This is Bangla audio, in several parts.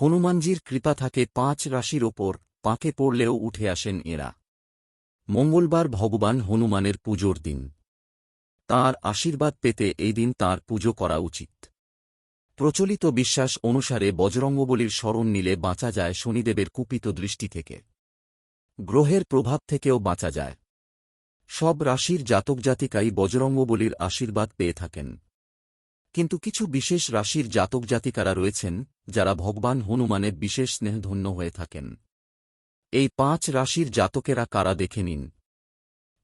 হনুমানজির কৃপা থাকে পাঁচ রাশির ওপর, পাঁকে পড়লেও উঠে আসেন এরা। মঙ্গলবার ভগবান হনুমানের পুজোর দিন। তাঁর আশীর্বাদ পেতে এই দিন তাঁর পুজো করা উচিত। প্রচলিত বিশ্বাস অনুসারে বজরঙ্গবলীর স্মরণ নিলে বাঁচা যায় শনিদেবের কুপিত দৃষ্টি থেকে। গ্রহের প্রভাব থেকেও বাঁচা যায়। সব রাশির জাতক জাতিকাই বজরঙ্গবলীর আশীর্বাদ পেয়ে থাকেন। কিন্তু কিছু বিশেষ রাশির জাতক জাতিকারা রয়েছেন, যারা ভগবান হনুমানের বিশেষ স্নেহধন্য হয়ে থাকেন। এই পাঁচ রাশির জাতকেরা কারা দেখে নিন।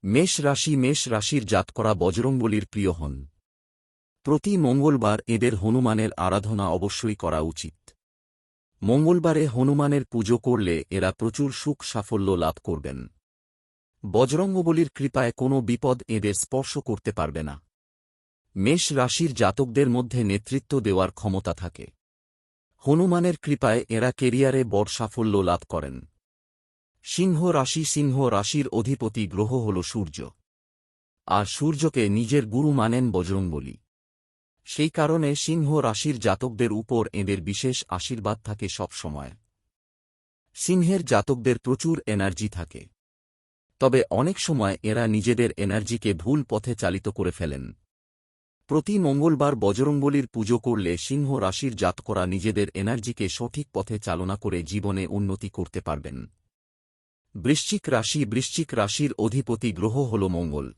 মেষ রাশি মেষ রাশির জাতকরা বজরংবলীর প্রিয় হন। প্রতি মঙ্গলবার এদের হনুমানের আরাধনা অবশ্যই করা উচিত। মঙ্গলবারে হনুমানের পুজো করলে এরা প্রচুর সুখ সাফল্য লাভ করবেন। বজরঙ্গবলীর কৃপায় কোনো বিপদ এদের স্পর্শ করতে পারবে না। মেষ রাশির জাতকদের মধ্যে নেতৃত্ব দেওয়ার ক্ষমতা থাকে। হনুমানের কৃপায় এরা কেরিয়ারে বড় সাফল্য লাভ করেন। সিংহ রাশি সিংহ রাশির অধিপতি গ্রহ হল সূর্য। আর সূর্যকে নিজের গুরু মানেন বজরংবলী। সেই কারণে সিংহ রাশির জাতকদের উপর এদের বিশেষ আশীর্বাদ থাকে সব সময়। সিংহের জাতকদের প্রচুর এনার্জি থাকে। তবে অনেক সময় এরা নিজেদের এনার্জিকে ভুল পথে চালিত করে ফেলেন। প্রতি মঙ্গলবার বজরংবলীর পুজো করলে সিংহ রাশির জাতকরা নিজেদের এনার্জিকে সঠিক পথে চালনা করে জীবনে উন্নতি করতে পারবেন। বৃশ্চিক রাশি বৃশ্চিক রাশির অধিপতি গ্রহ হল মঙ্গল।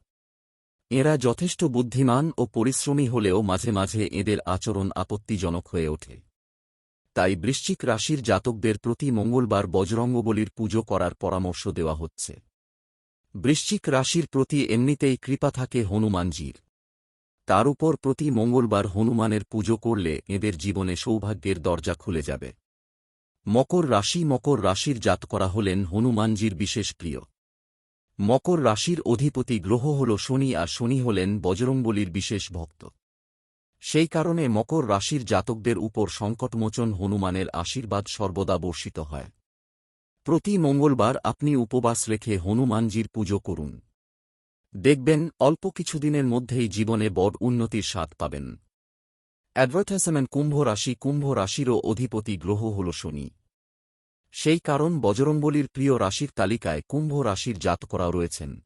এরা যথেষ্ট বুদ্ধিমান ও পরিশ্রমী হলেও মাঝে মাঝে এদের আচরণ আপত্তিজনক হয়ে ওঠে। তাই বৃশ্চিক রাশির জাতকদের প্রতি মঙ্গলবার বজরঙ্গবলীর পুজো করার পরামর্শ দেওয়া হচ্ছে। বৃশ্চিক রাশির প্রতি এমনিতেই কৃপা থাকে হনুমানজির। তার উপর প্রতি মঙ্গলবার হনুমানের পুজো করলে এদের জীবনে সৌভাগ্যের দরজা খুলে যাবে। মকর রাশি মকর রাশির জাত করা হলেন হনুমানজির বিশেষ প্রিয়। মকর রাশির অধিপতি গ্রহ হল শনি আর শনি হলেন বজরংবলীর বিশেষ ভক্ত। সেই কারণে মকর রাশির জাতকদের উপর সংকটমোচন হনুমানের আশীর্বাদ সর্বদা বর্ষিত হয়। প্রতি মঙ্গলবার আপনি উপবাস রেখে হনুমানজির পুজো করুন। দেখবেন, অল্প কিছুদিনের মধ্যেই জীবনে বড় উন্নতির স্বাদ পাবেন। অ্যাডভার্টাইজমেন্ট কুম্ভ রাশি কুম্ভ রাশিরও অধিপতি গ্রহ হল শনি। সেই কারণ বজরংবলীর প্রিয় রাশির তালিকায় কুম্ভ রাশির জাতকরাও রয়েছেন।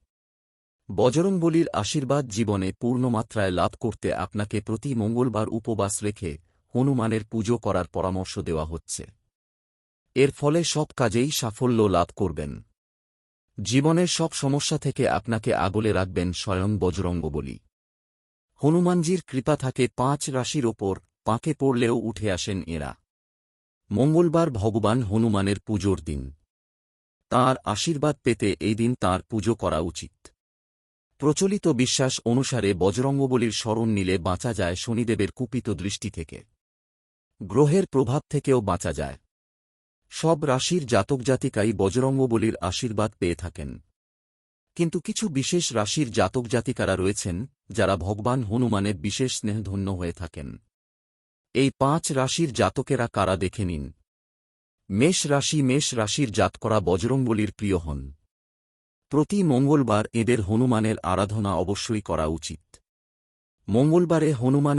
বজরংবলীর আশীর্বাদ জীবনে পূর্ণমাত্রায় লাভ করতে আপনাকে প্রতি মঙ্গলবার উপবাস রেখে হনুমানের পুজো করার পরামর্শ দেওয়া হচ্ছে। এর ফলে সব কাজেই সাফল্য লাভ করবেন। জীবনের সব সমস্যা থেকে আপনাকে আগলে রাখবেন স্বয়ং বজরঙ্গবলী হনুমানজির কৃপা থাকে পাঁচ রাশির ওপর, পাঁকে পড়লেও উঠে আসেন এরা। মঙ্গলবার ভগবান হনুমানের পুজোর দিন। তাঁর আশীর্বাদ পেতে এই দিন তাঁর পুজো করা উচিত। প্রচলিত বিশ্বাস অনুসারে বজরঙ্গবলীর স্মরণ নিলে বাঁচা যায় শনিদেবের কুপিত দৃষ্টি থেকে। গ্রহের প্রভাব থেকেও বাঁচা যায়। সব রাশির জাতক জাতিকাই বজরঙ্গবলীর আশীর্বাদ পেয়ে থাকেন। কিন্তু কিছু বিশেষ রাশির জাতক জাতিকারা রয়েছেন, যারা ভগবান হনুমানের বিশেষ স্নেহধন্য হয়ে থাকেন। এই পাঁচ রাশির জাতকেরা কারা দেখে নিন। মেষ রাশি, মেষ রাশির জাতকরা বজরংবলীর প্রিয় হন। প্রতি মঙ্গলবার এদের হনুমানের আরাধনা অবশ্যই করা উচিত। মঙ্গলবারে হনুমানের